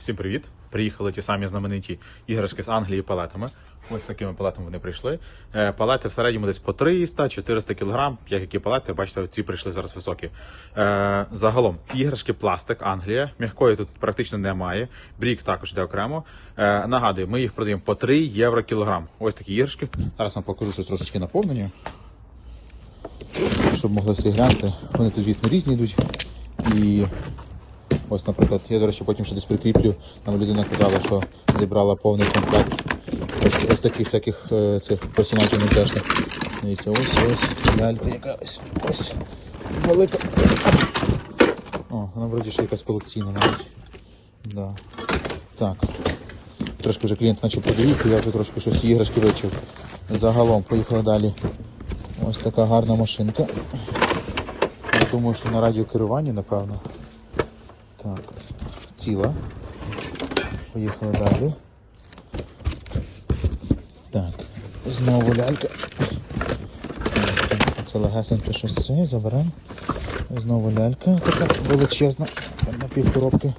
Всім привіт! Приїхали ті самі знамениті іграшки з Англії палетами. Ось такими палетами вони прийшли. Е, Палети в середньому десь по 300-400 кг, як які палети, бачите, ці прийшли зараз високі. Е, Загалом іграшки пластик, Англія. М'якої тут практично немає. Брік також йде окремо. Е, Нагадую, ми їх продаємо по 3 євро кілограм. Ось такі іграшки. Зараз вам покажу щось трошечки наповнення. Щоб могли собі глянути. Вони тут, звісно, різні йдуть. І Ось, наприклад, я, до речі, потім ще десь прикріплю. Нам людина казала, що зібрала повний комплект ось, ось таких всяких е, цих персонажів мультяшних. Дивіться, ось ось лялька якась. Ось велика. О, вона вроді ще якась колекційна навіть. Да. Так. Трошки вже клієнт наче подивив, я вже трошки щось іграшки вичив. Загалом поїхали далі. Ось така гарна машинка. Я думаю, що на радіокеруванні, напевно. Так, ціла. Поїхали далі. Так, знову лялька. Це легесеньке щось це, заберемо. Знову лялька така величезна, на півкоробки.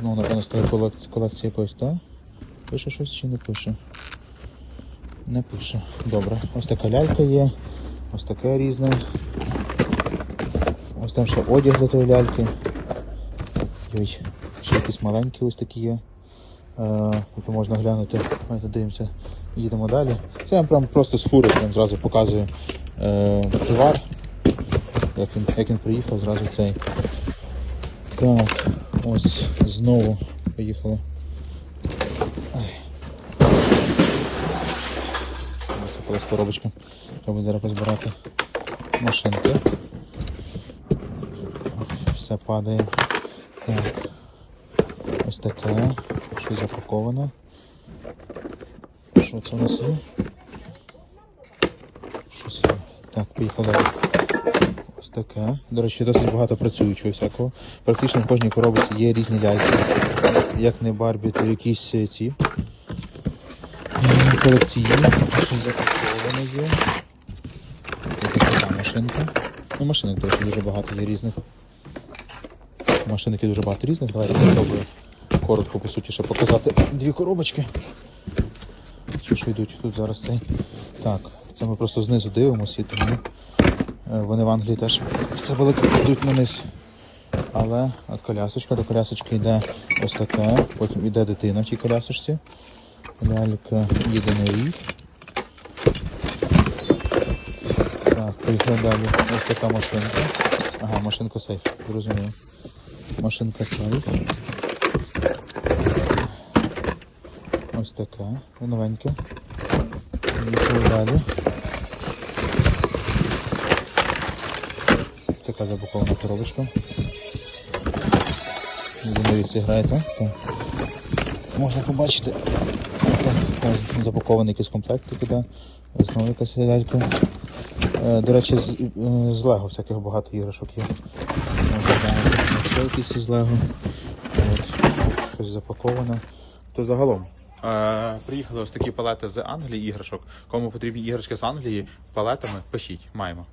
Знову, напевно, з тої колекції, колекції якоїсь, так? Пише щось чи не пише? Не пише. Добре. Ось така лялька є. Ось таке різне. Ось там ще одяг для тої ляльки. Ой, ще якісь маленькі ось такі є. Тут можна глянути. Давайте дивимося. Їдемо далі. Це я прям просто з фури прям зразу показую е, товар. Як він, як він приїхав, зразу цей. Так, ось знову поїхали. Ай. Насипалась коробочка. Треба зараз розбирати машинки. Все падає. Так. Ось таке. Щось запаковане. Що це у нас є? Щось є. Так, поїхали. Ось таке. До речі, досить багато працюючого всякого. Практично в кожній коробці є різні ляльки. Як не Барбі, то якісь е, ці м, колекційні. Щось запаковане є. Ось така машинка. Ну, машинок, до речі, дуже багато є різних. Машинки дуже багато різних. Давайте спробую коротко, по суті, ще показати дві коробочки. Що йдуть тут зараз цей. Так, це ми просто знизу дивимося, тому е, вони в Англії теж все велике йдуть на низ. Але от колясочка до колясочки йде ось таке, потім йде дитина в тій колясочці. Лялька їде на рік. Так, поїхали далі. Ось така машинка. Ага, машинка сейф, зрозуміло. Машинка сейф. Ось така, новенька. Далі. Така запакована коробочка. Дивіться, грає, так? Так. Можна побачити. Так, запакований якийсь комплект туди. Знову якась лялька. Е, До речі, е, з Лего всяких багато іграшок є. Якісь із Лего. Щось запаковане. То загалом. Е, приїхали ось такі палети з Англії іграшок. Кому потрібні іграшки з Англії палетами, пишіть, маємо.